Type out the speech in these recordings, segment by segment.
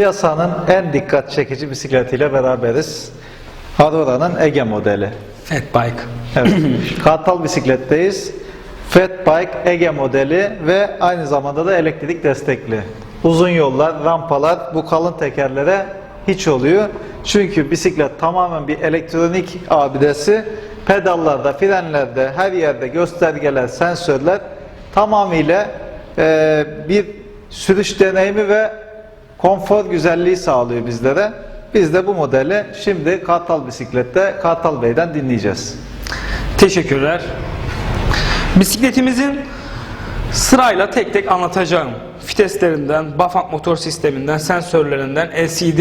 Piyasanın en dikkat çekici bisikletiyle beraberiz. Aurora'nın Ege modeli. Fat Bike. Evet. Kartal bisikletteyiz. Fat Bike Ege modeli ve aynı zamanda da elektrik destekli. Uzun yollar, rampalar bu kalın tekerlere hiç oluyor. Çünkü bisiklet tamamen bir elektronik abidesi. Pedallarda, frenlerde, her yerde göstergeler, sensörler tamamıyla e, bir sürüş deneyimi ve konfor güzelliği sağlıyor bizlere. Biz de bu modeli şimdi Kartal Bisiklet'te Kartal Bey'den dinleyeceğiz. Teşekkürler. Bisikletimizin sırayla tek tek anlatacağım. Viteslerinden, Bafang motor sisteminden, sensörlerinden, LCD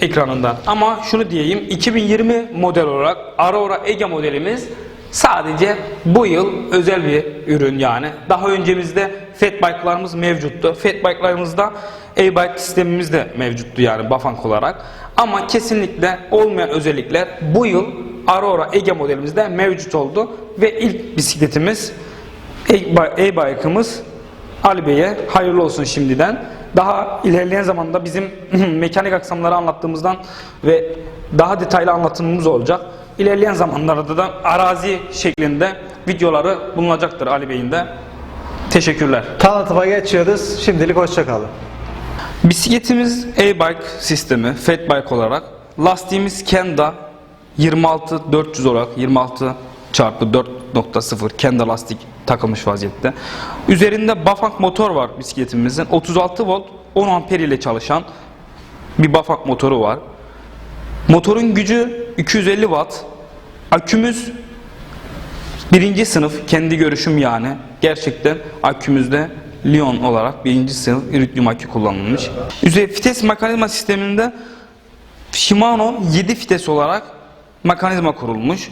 ekranından. Ama şunu diyeyim, 2020 model olarak Aurora Ege modelimiz sadece bu yıl özel bir ürün yani. Daha öncemizde Fat Bike'larımız mevcuttu. Fat Bike'larımızda e-bike sistemimiz de mevcuttu yani Bafang olarak. Ama kesinlikle olmayan özellikler bu yıl Aurora Ege modelimizde mevcut oldu ve ilk bisikletimiz e-bike'ımız Ali Bey'e hayırlı olsun şimdiden. Daha ilerleyen zamanda bizim mekanik aksamları anlattığımızdan ve daha detaylı anlatımımız olacak. İlerleyen zamanlarda da arazi şeklinde videoları bulunacaktır Ali Bey'in de. Teşekkürler. Tanıtıma geçiyoruz. Şimdilik hoşçakalın. Bisikletimiz e-bike sistemi, fat bike olarak. Lastiğimiz Kenda 26 400 olarak 26 çarpı 4.0 Kenda lastik takılmış vaziyette. Üzerinde Bafang motor var bisikletimizin. 36 volt 10 amper ile çalışan bir Bafang motoru var. Motorun gücü 250 watt. Akümüz Birinci sınıf kendi görüşüm yani gerçekten akümüzde Lyon olarak birinci sınıf iridium akü kullanılmış. Üzeri vites mekanizma sisteminde Shimano 7 vites olarak mekanizma kurulmuş.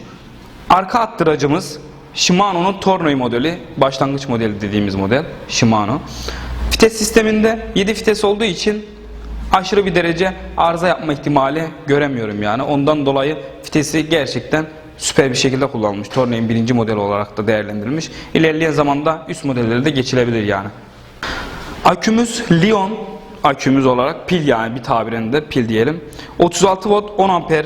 Arka attıracımız Shimano'nun Tornoi modeli, başlangıç modeli dediğimiz model Shimano. Vites sisteminde 7 vites olduğu için aşırı bir derece arıza yapma ihtimali göremiyorum yani. Ondan dolayı vitesi gerçekten süper bir şekilde kullanılmış. Tornei'nin birinci modeli olarak da değerlendirilmiş. İlerleyen zamanda üst modellere de geçilebilir yani. Akümüz Lyon akümüz olarak pil yani bir tabirinde pil diyelim. 36 volt 10 amper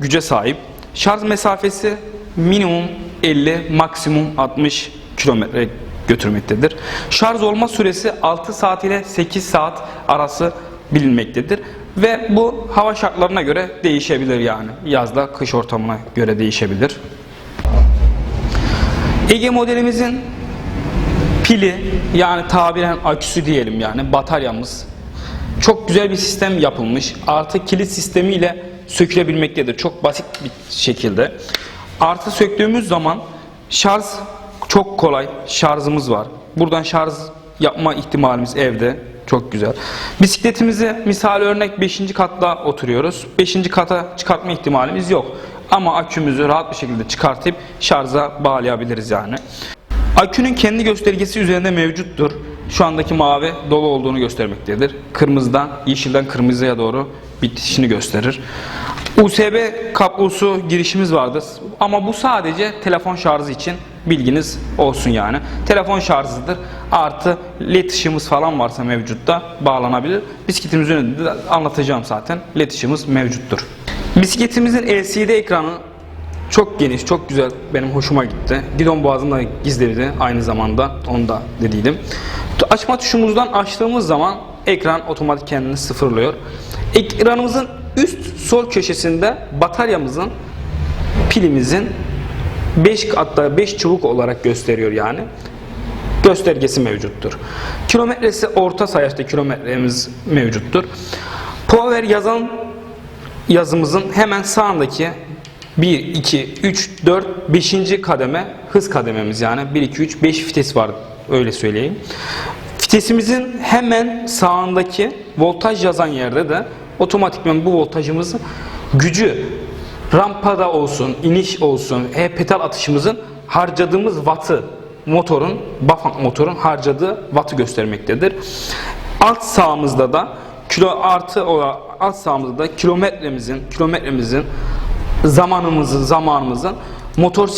güce sahip. Şarj mesafesi minimum 50 maksimum 60 kilometre götürmektedir. Şarj olma süresi 6 saat ile 8 saat arası bilinmektedir. Ve bu hava şartlarına göre değişebilir yani. Yazda kış ortamına göre değişebilir. Ege modelimizin pili yani tabiren aküsü diyelim yani bataryamız çok güzel bir sistem yapılmış. Artı kilit sistemiyle sökülebilmektedir. Çok basit bir şekilde. Artı söktüğümüz zaman şarj çok kolay. Şarjımız var. Buradan şarj yapma ihtimalimiz evde. Çok güzel. Bisikletimizi misal örnek 5. katta oturuyoruz. 5. kata çıkartma ihtimalimiz yok. Ama akümüzü rahat bir şekilde çıkartıp şarja bağlayabiliriz yani. Akünün kendi göstergesi üzerinde mevcuttur. Şu andaki mavi dolu olduğunu göstermektedir. Kırmızıdan yeşilden kırmızıya doğru bitişini gösterir. USB kablosu girişimiz vardır. Ama bu sadece telefon şarjı için bilginiz olsun yani. Telefon şarjıdır. Artı led ışığımız falan varsa mevcutta bağlanabilir. Bisikletimiz üzerinde de anlatacağım zaten. Led ışığımız mevcuttur. Bisikletimizin LCD ekranı çok geniş, çok güzel. Benim hoşuma gitti. Gidon boğazını da gizledi aynı zamanda. Onu da dediydim. Açma tuşumuzdan açtığımız zaman ekran otomatik kendini sıfırlıyor. Ekranımızın üst sol köşesinde bataryamızın pilimizin 5 hatta 5 çubuk olarak gösteriyor yani. Göstergesi mevcuttur. Kilometresi orta sayaçta kilometremiz mevcuttur. Power yazan yazımızın hemen sağındaki 1, 2, 3, 4, 5. kademe hız kadememiz yani 1, 2, 3, 5 vites var öyle söyleyeyim. Vitesimizin hemen sağındaki voltaj yazan yerde de otomatikman bu voltajımızın gücü rampada olsun, iniş olsun, e pedal atışımızın harcadığımız wattı motorun, Bafang motorun harcadığı wattı göstermektedir. Alt sağımızda da kilo artı olarak alt sağımızda da kilometremizin kilometremizin zamanımızın zamanımızın motor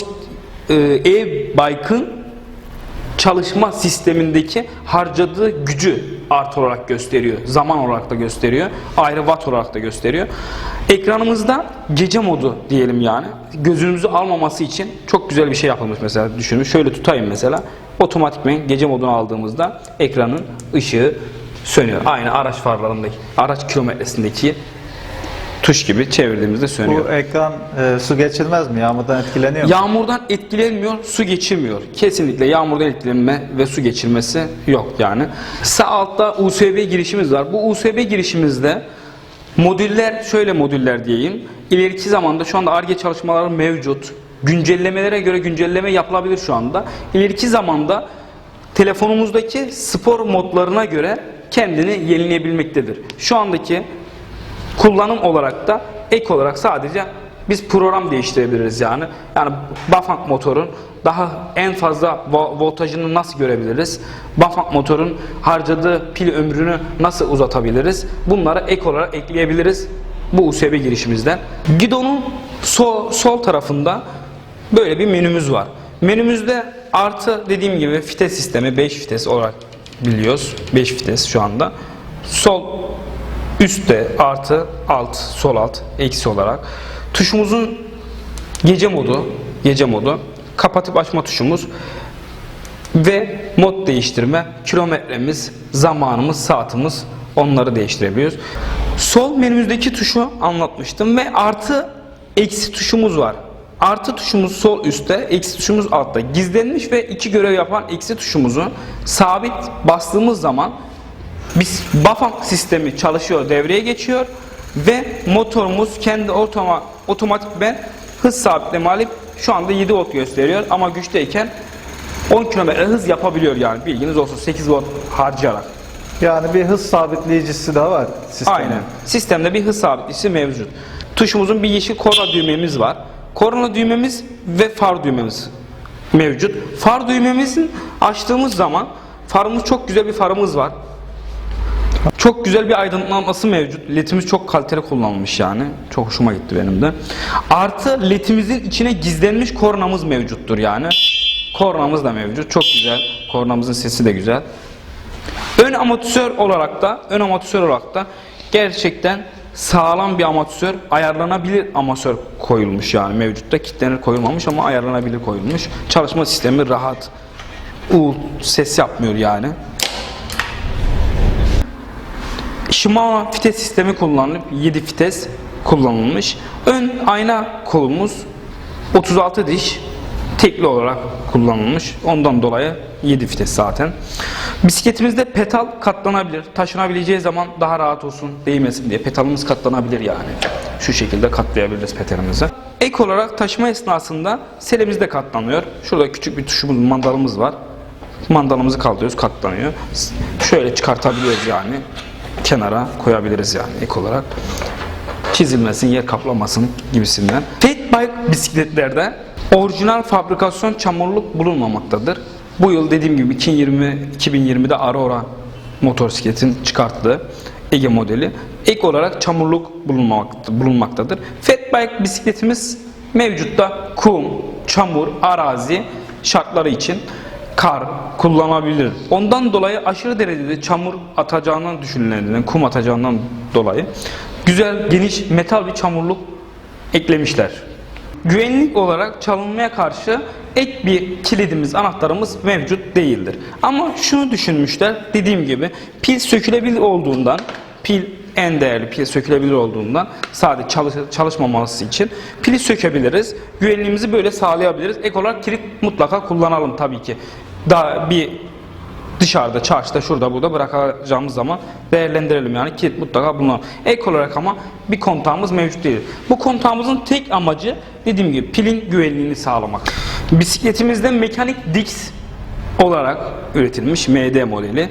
e, e-bike'ın çalışma sistemindeki harcadığı gücü artı olarak gösteriyor. Zaman olarak da gösteriyor. Ayrı watt olarak da gösteriyor. Ekranımızda gece modu diyelim yani. Gözünüzü almaması için çok güzel bir şey yapılmış mesela düşünün. Şöyle tutayım mesela. Otomatikmen gece modunu aldığımızda ekranın ışığı sönüyor. Aynı araç farlarındaki, araç kilometresindeki tuş gibi çevirdiğimizde sönüyor. Bu ekran e, su geçirmez mi? Yağmurdan etkileniyor mu? Yağmurdan etkilenmiyor, su geçirmiyor. Kesinlikle yağmurdan etkilenme ve su geçirmesi yok yani. Sağ altta USB girişimiz var. Bu USB girişimizde modüller, şöyle modüller diyeyim. İleriki zamanda şu anda ARGE çalışmaları mevcut. Güncellemelere göre güncelleme yapılabilir şu anda. İleriki zamanda telefonumuzdaki spor modlarına göre kendini yenileyebilmektedir. Şu andaki kullanım olarak da ek olarak sadece biz program değiştirebiliriz yani. Yani Bafang motorun daha en fazla vo- voltajını nasıl görebiliriz? Bafang motorun harcadığı pil ömrünü nasıl uzatabiliriz? Bunları ek olarak ekleyebiliriz bu USB girişimizden. Gidonun sol, sol tarafında böyle bir menümüz var. Menümüzde artı dediğim gibi vites sistemi 5 vites olarak biliyoruz. 5 vites şu anda. Sol üstte artı alt sol alt eksi olarak. Tuşumuzun gece modu gece modu kapatıp açma tuşumuz ve mod değiştirme kilometremiz zamanımız saatimiz onları değiştirebiliyoruz. Sol menümüzdeki tuşu anlatmıştım ve artı eksi tuşumuz var. Artı tuşumuz sol üstte eksi tuşumuz altta. Gizlenmiş ve iki görev yapan eksi tuşumuzu sabit bastığımız zaman biz Bafang sistemi çalışıyor, devreye geçiyor ve motorumuz kendi otoma, otomatikmen hız sabitleme alıp şu anda 7 volt gösteriyor ama güçteyken 10 km hız yapabiliyor yani bilginiz olsun 8 volt harcayarak. Yani bir hız sabitleyicisi de var sistemde. Aynen. Sistemde bir hız sabitleyicisi mevcut. Tuşumuzun bir yeşil korna düğmemiz var. Korna düğmemiz ve far düğmemiz mevcut. Far düğmemizin açtığımız zaman farımız çok güzel bir farımız var. Çok güzel bir aydınlatması mevcut. LED'imiz çok kaliteli kullanılmış yani. Çok hoşuma gitti benim de. Artı LED'imizin içine gizlenmiş kornamız mevcuttur yani. Kornamız da mevcut. Çok güzel. Kornamızın sesi de güzel. Ön amatör olarak da ön amatör olarak da gerçekten sağlam bir amatör, ayarlanabilir amatör koyulmuş yani mevcutta kitlenir koyulmamış ama ayarlanabilir koyulmuş. Çalışma sistemi rahat. U ses yapmıyor yani. Shimano vites sistemi kullanılıp 7 vites kullanılmış. Ön ayna kolumuz 36 diş tekli olarak kullanılmış. Ondan dolayı 7 vites zaten. Bisikletimizde pedal katlanabilir. Taşınabileceği zaman daha rahat olsun, değmesin diye pedalımız katlanabilir yani. Şu şekilde katlayabiliriz pedalımızı. Ek olarak taşıma esnasında selemiz de katlanıyor. Şurada küçük bir tuşumuz, mandalımız var. Mandalımızı kaldırıyoruz, katlanıyor. Şöyle çıkartabiliyoruz yani. Kenara koyabiliriz yani ek olarak. Çizilmesin, yer kaplamasın gibisinden. Fat bike bisikletlerde orijinal fabrikasyon çamurluk bulunmamaktadır. Bu yıl dediğim gibi 2020 2020'de Aurora motosikletin çıkarttığı Ege modeli ek olarak çamurluk bulunmakta- bulunmaktadır. Fat bike bisikletimiz mevcutta kum, çamur, arazi şartları için kar kullanabilir. Ondan dolayı aşırı derecede çamur atacağından düşünülenden, kum atacağından dolayı güzel geniş metal bir çamurluk eklemişler. Güvenlik olarak çalınmaya karşı ek bir kilidimiz, anahtarımız mevcut değildir. Ama şunu düşünmüşler, dediğim gibi pil sökülebilir olduğundan, pil en değerli pil sökülebilir olduğundan sadece çalış çalışmaması için pili sökebiliriz. Güvenliğimizi böyle sağlayabiliriz. Ek olarak kilit mutlaka kullanalım tabii ki. Daha bir dışarıda, çarşıda, şurada, burada bırakacağımız zaman değerlendirelim yani kilit mutlaka bunlar. Ek olarak ama bir kontağımız mevcut değil. Bu kontağımızın tek amacı dediğim gibi pilin güvenliğini sağlamak. Bisikletimizde mekanik Dix olarak üretilmiş MD modeli.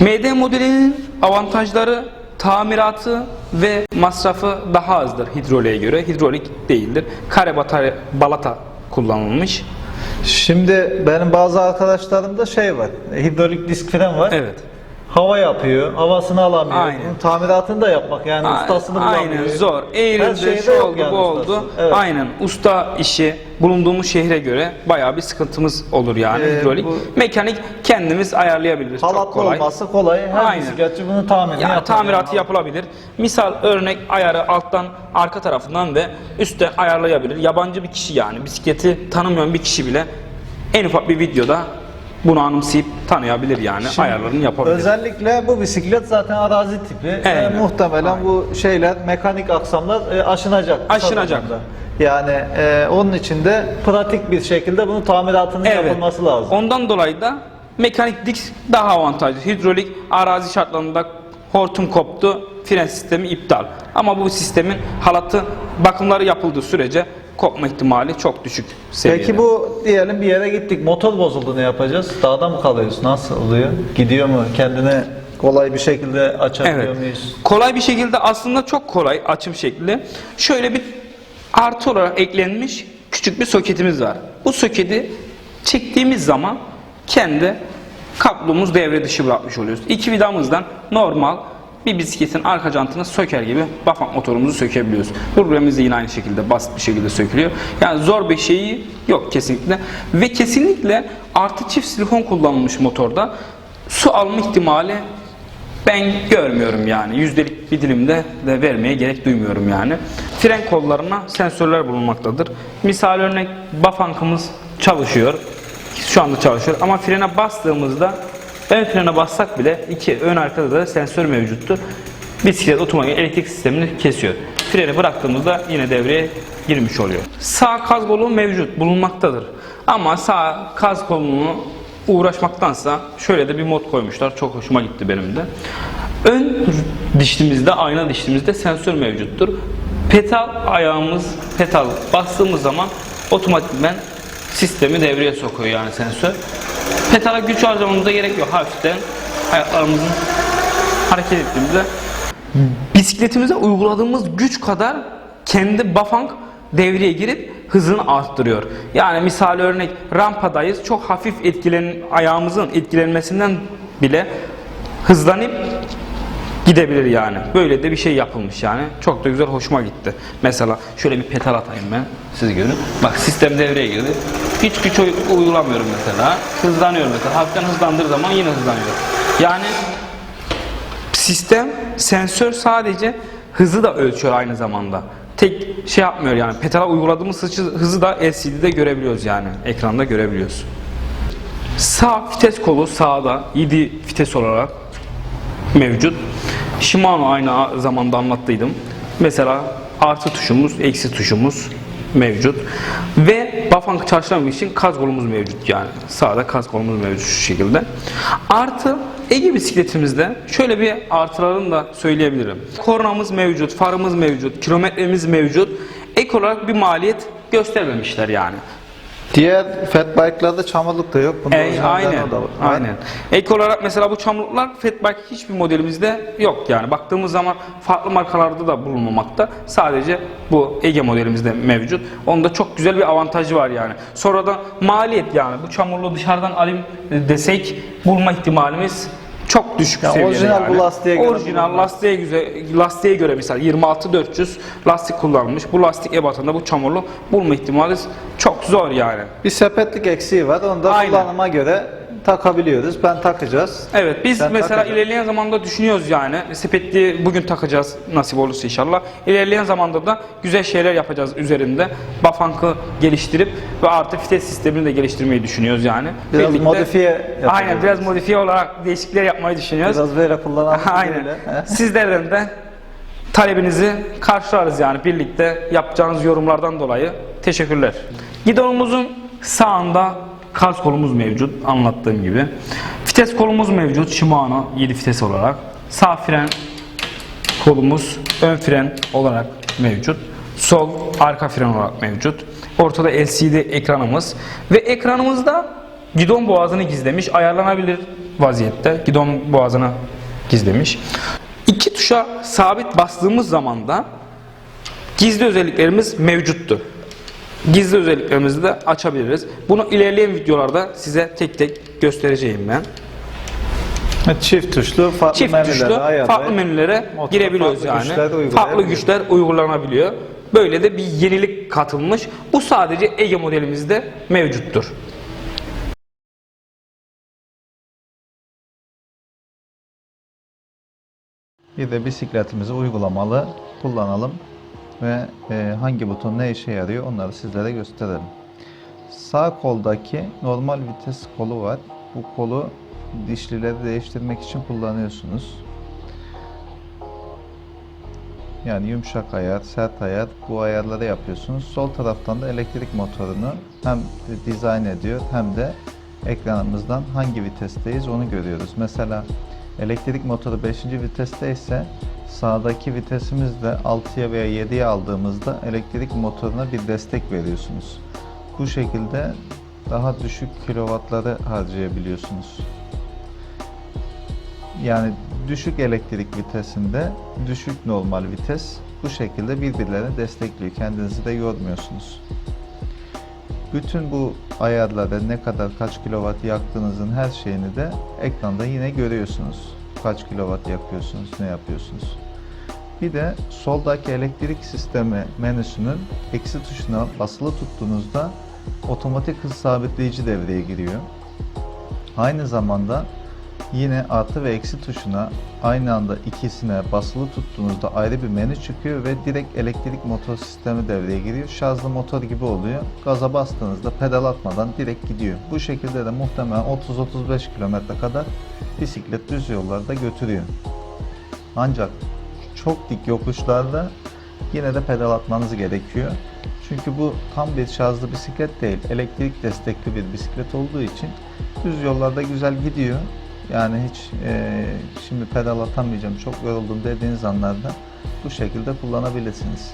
MD modelinin avantajları tamiratı ve masrafı daha azdır hidroliğe göre. Hidrolik değildir. Kare batarya balata kullanılmış. Şimdi benim bazı arkadaşlarımda şey var. Hidrolik disk fren var. Evet. Hava yapıyor, havasını alamıyor. Aynen. Bunun tamiratını da yapmak yani A- ustasını Aynen bulamıyor. zor. Her Eğrildi, şu yok oldu, yani bu ustası. oldu. Evet. Aynen. Usta işi bulunduğumuz şehre göre bayağı bir sıkıntımız olur yani Ee, hidrolik. bu- Mekanik kendimiz ayarlayabiliriz. Çok Halatlı kolay. olması kolay. Her Aynen. bisikletçi bunu tamirini Yani tamiratı yapılabilir. Misal örnek ayarı alttan arka tarafından ve üstte ayarlayabilir. Yabancı bir kişi yani bisikleti tanımayan bir kişi bile en ufak bir videoda bunu anımsayıp tanıyabilir yani ayarlarını yapabilir. Özellikle bu bisiklet zaten arazi tipi. Aynen. muhtemelen bu şeyler mekanik aksamlar e, aşınacak. Aşınacak. Yani e, onun için de pratik bir şekilde bunun tamiratının yapılması lazım. Ondan dolayı da mekanik disk daha avantajlı. Hidrolik arazi şartlarında hortum koptu, fren sistemi iptal. Ama bu sistemin halatı bakımları yapıldığı sürece kopma ihtimali çok düşük seviyede. Peki bu diyelim bir yere gittik motor bozuldu ne yapacağız? Dağda mı kalıyoruz? Nasıl oluyor? Gidiyor mu? Kendine kolay bir şekilde açabiliyor Evet. muyuz? Kolay bir şekilde aslında çok kolay açım şekli. Şöyle bir artı olarak eklenmiş küçük bir soketimiz var. Bu soketi çektiğimiz zaman kendi kablomuz devre dışı bırakmış oluyoruz. İki vidamızdan normal bir bisikletin arka jantını söker gibi bafak motorumuzu sökebiliyoruz. Burgramız da yine aynı şekilde basit bir şekilde sökülüyor. Yani zor bir şeyi yok kesinlikle. Ve kesinlikle artı çift silikon kullanılmış motorda su alma ihtimali ben görmüyorum yani. Yüzdelik bir dilimde de vermeye gerek duymuyorum yani. Fren kollarına sensörler bulunmaktadır. Misal örnek bafankımız çalışıyor. Şu anda çalışıyor ama frene bastığımızda ön frene bassak bile iki ön arkada da sensör mevcuttur. Bisiklet otomatik elektrik sistemini kesiyor. Freni bıraktığımızda yine devreye girmiş oluyor. Sağ kaz kolu mevcut bulunmaktadır. Ama sağ kaz kolunu uğraşmaktansa şöyle de bir mod koymuşlar. Çok hoşuma gitti benim de. Ön dişlimizde, ayna dişlimizde sensör mevcuttur. Petal ayağımız, petal bastığımız zaman otomatikmen sistemi devreye sokuyor yani sensör. Petala güç harcamamıza gerek yok. Hafiften ayaklarımızın hareket ettiğimizde bisikletimize uyguladığımız güç kadar kendi bafank devreye girip hızını arttırıyor. Yani misal örnek rampadayız. Çok hafif etkilen ayağımızın etkilenmesinden bile hızlanıp gidebilir yani. Böyle de bir şey yapılmış yani. Çok da güzel hoşuma gitti. Mesela şöyle bir petal atayım ben. Siz görün. Bak sistem devreye girdi. Hiç güç uy- uygulamıyorum mesela. Hızlanıyor mesela. Hafiften hızlandığı zaman yine hızlanıyor. Yani Sistem sensör sadece hızı da ölçüyor aynı zamanda. Tek şey yapmıyor yani. Petala uyguladığımız hızı da LCD'de görebiliyoruz yani. Ekranda görebiliyoruz. Sağ vites kolu sağda 7 vites olarak mevcut. Shimano aynı zamanda anlattıydım. Mesela artı tuşumuz, eksi tuşumuz mevcut. Ve Bafang çalıştırmak için kaz kolumuz mevcut yani. Sağda kaz kolumuz mevcut şu şekilde. Artı Ege bisikletimizde şöyle bir artılarını da söyleyebilirim. Kornamız mevcut, farımız mevcut, kilometremiz mevcut. Ek olarak bir maliyet göstermemişler yani. Diğer fat bike'larda çamurluk da yok. Bunda E, orijinalden aynen, o da var. aynen. Ek olarak mesela bu çamurluklar Fatbike hiçbir modelimizde yok yani. Baktığımız zaman farklı markalarda da bulunmamakta. Sadece bu Ege modelimizde mevcut. Onda çok güzel bir avantajı var yani. Sonradan maliyet yani bu çamurluğu dışarıdan alayım desek bulma ihtimalimiz çok düşük Yani seviyede orijinal yani. bu lastiğe göre Orijinal lastiğe güzel lastiğe göre misal 26400 lastik kullanılmış. Bu lastik ebatında bu çamurlu bulma ihtimali çok zor yani. Bir sepetlik eksiği var. Onu da Aynen. kullanıma göre takabiliyoruz. Ben takacağız. Evet biz Sen mesela takacaksın. ilerleyen zamanda düşünüyoruz yani. Sepetli bugün takacağız nasip olursa inşallah. İlerleyen zamanda da güzel şeyler yapacağız üzerinde. Bafank'ı geliştirip ve artı vites sistemini de geliştirmeyi düşünüyoruz yani. Biraz Birlikte- modifiye yapacağız. Aynen biraz modifiye olarak değişiklikler yapmayı düşünüyoruz. Biraz böyle kullanalım. Aynen. böyle. Sizlerden de talebinizi karşılarız yani birlikte yapacağınız yorumlardan dolayı teşekkürler. Gidonumuzun sağında kaz kolumuz mevcut anlattığım gibi. Vites kolumuz mevcut Shimano 7 vites olarak. Sağ fren kolumuz ön fren olarak mevcut. Sol arka fren olarak mevcut. Ortada LCD ekranımız ve ekranımızda gidon boğazını gizlemiş. Ayarlanabilir vaziyette gidon boğazını gizlemiş. İki tuşa sabit bastığımız zaman da gizli özelliklerimiz mevcuttur. Gizli özelliklerimizi de açabiliriz. Bunu ilerleyen videolarda size tek tek göstereceğim ben. Çift tuşlu farklı Çift menülere tuşlu farklı menülere girebiliyoruz farklı yani. güçler farklı güçler uygulanabiliyor. Böyle de bir yenilik katılmış. Bu sadece Ege modelimizde mevcuttur. Bir de bisikletimizi uygulamalı kullanalım ve e, hangi buton ne işe yarıyor onları sizlere gösterelim. Sağ koldaki normal vites kolu var. Bu kolu dişlileri değiştirmek için kullanıyorsunuz. Yani yumuşak ayar, sert ayar bu ayarları yapıyorsunuz. Sol taraftan da elektrik motorunu hem dizayn ediyor hem de ekranımızdan hangi vitesteyiz onu görüyoruz. Mesela elektrik motoru 5. viteste ise sağdaki vitesimizle 6'ya veya 7'ye aldığımızda elektrik motoruna bir destek veriyorsunuz. Bu şekilde daha düşük kilovatları harcayabiliyorsunuz. Yani düşük elektrik vitesinde düşük normal vites bu şekilde birbirlerini destekliyor. Kendinizi de yormuyorsunuz. Bütün bu ayarları ne kadar kaç kilowatt yaktığınızın her şeyini de ekranda yine görüyorsunuz. Kaç kilowatt yakıyorsunuz, ne yapıyorsunuz. Bir de soldaki elektrik sistemi menüsünün eksi tuşuna basılı tuttuğunuzda otomatik hız sabitleyici devreye giriyor. Aynı zamanda yine artı ve eksi tuşuna aynı anda ikisine basılı tuttuğunuzda ayrı bir menü çıkıyor ve direkt elektrik motor sistemi devreye giriyor. Şarjlı motor gibi oluyor. Gaza bastığınızda pedal atmadan direkt gidiyor. Bu şekilde de muhtemelen 30-35 km kadar bisiklet düz yollarda götürüyor. Ancak çok dik yokuşlarda yine de pedal atmanız gerekiyor. Çünkü bu tam bir şarjlı bisiklet değil, elektrik destekli bir bisiklet olduğu için düz yollarda güzel gidiyor. Yani hiç eee, şimdi pedal atamayacağım, çok yoruldum dediğiniz anlarda bu şekilde kullanabilirsiniz.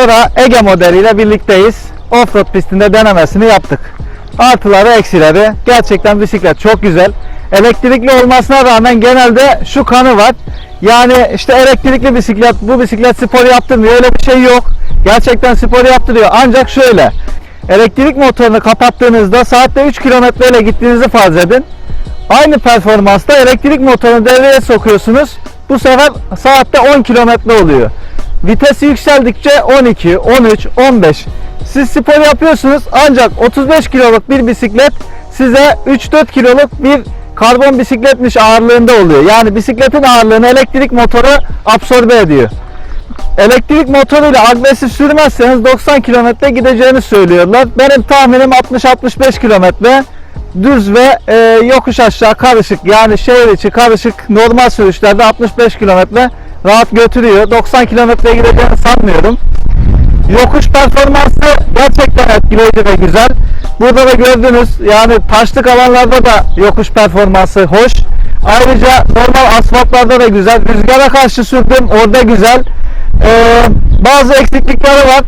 Aurora Ege modeliyle birlikteyiz. Offroad pistinde denemesini yaptık. Artıları eksileri gerçekten bisiklet çok güzel. Elektrikli olmasına rağmen genelde şu kanı var. Yani işte elektrikli bisiklet bu bisiklet spor yaptırmıyor öyle bir şey yok. Gerçekten spor yaptırıyor ancak şöyle. Elektrik motorunu kapattığınızda saatte 3 kilometre ile gittiğinizi farz edin. Aynı performansta elektrik motorunu devreye sokuyorsunuz. Bu sefer saatte 10 kilometre oluyor. Vitesi yükseldikçe 12, 13, 15. Siz spor yapıyorsunuz ancak 35 kiloluk bir bisiklet size 3-4 kiloluk bir karbon bisikletmiş ağırlığında oluyor. Yani bisikletin ağırlığını elektrik motoru absorbe ediyor. Elektrik motoruyla agresif sürmezseniz 90 kilometre gideceğini söylüyorlar. Benim tahminim 60-65 kilometre düz ve e, yokuş aşağı karışık yani şehir içi karışık normal sürüşlerde 65 kilometre rahat götürüyor. 90 kilometre gideceğini sanmıyorum. Yokuş performansı gerçekten etkileyici ve güzel. Burada da gördünüz yani taşlık alanlarda da yokuş performansı hoş. Ayrıca normal asfaltlarda da güzel. Rüzgara karşı sürdüm orada güzel. Ee, bazı eksiklikleri var.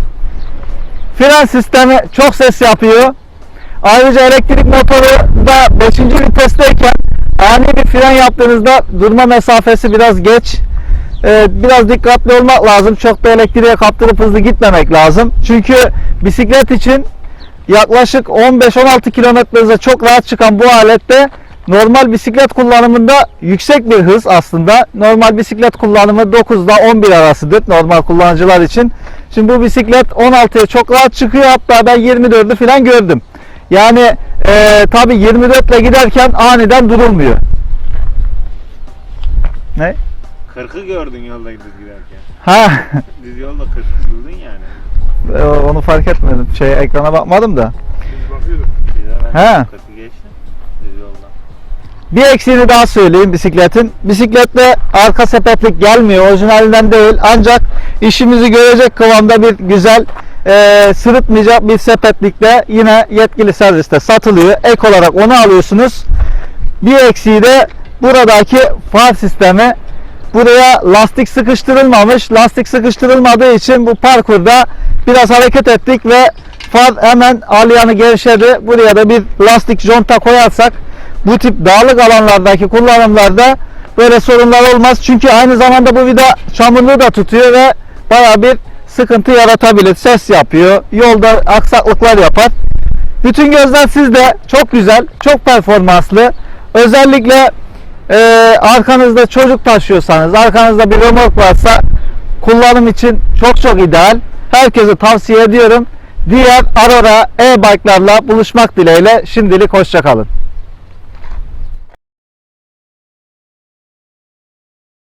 Fren sistemi çok ses yapıyor. Ayrıca elektrik motoru da 5. vitesteyken ani bir fren yaptığınızda durma mesafesi biraz geç. Ee, biraz dikkatli olmak lazım. Çok da elektriğe kaptırıp hızlı gitmemek lazım. Çünkü bisiklet için yaklaşık 15-16 km hıza çok rahat çıkan bu alette normal bisiklet kullanımında yüksek bir hız aslında. Normal bisiklet kullanımı 9 ile 11 arasıdır normal kullanıcılar için. Şimdi bu bisiklet 16'ya çok rahat çıkıyor hatta ben 24'ü falan gördüm. Yani e, tabi 24 ile giderken aniden durulmuyor. Ne? 40'ı gördün yolda düz giderken. Ha Düz yolda 40 durdun yani. e, onu fark etmedim. Şey ekrana bakmadım da. Biz bakıyorduk. He. ben 40'ı geçtim. Düz yolda. Bir eksiğini daha söyleyeyim bisikletin. Bisiklette arka sepetlik gelmiyor. Orijinalinden değil. Ancak işimizi görecek kıvamda bir güzel e, sırıtmayacak bir sepetlikle yine yetkili serviste satılıyor. Ek olarak onu alıyorsunuz. Bir eksiği de buradaki far sistemi. Buraya lastik sıkıştırılmamış. Lastik sıkıştırılmadığı için bu parkurda biraz hareket ettik ve far hemen alyanı gevşedi. Buraya da bir lastik conta koyarsak bu tip dağlık alanlardaki kullanımlarda böyle sorunlar olmaz. Çünkü aynı zamanda bu vida çamurluğu da tutuyor ve baya bir sıkıntı yaratabilir. Ses yapıyor. Yolda aksaklıklar yapar. Bütün gözler sizde. Çok güzel. Çok performanslı. Özellikle e, arkanızda çocuk taşıyorsanız, arkanızda bir remork varsa kullanım için çok çok ideal. Herkese tavsiye ediyorum. Diğer Aurora e-bike'larla buluşmak dileğiyle şimdilik hoşçakalın.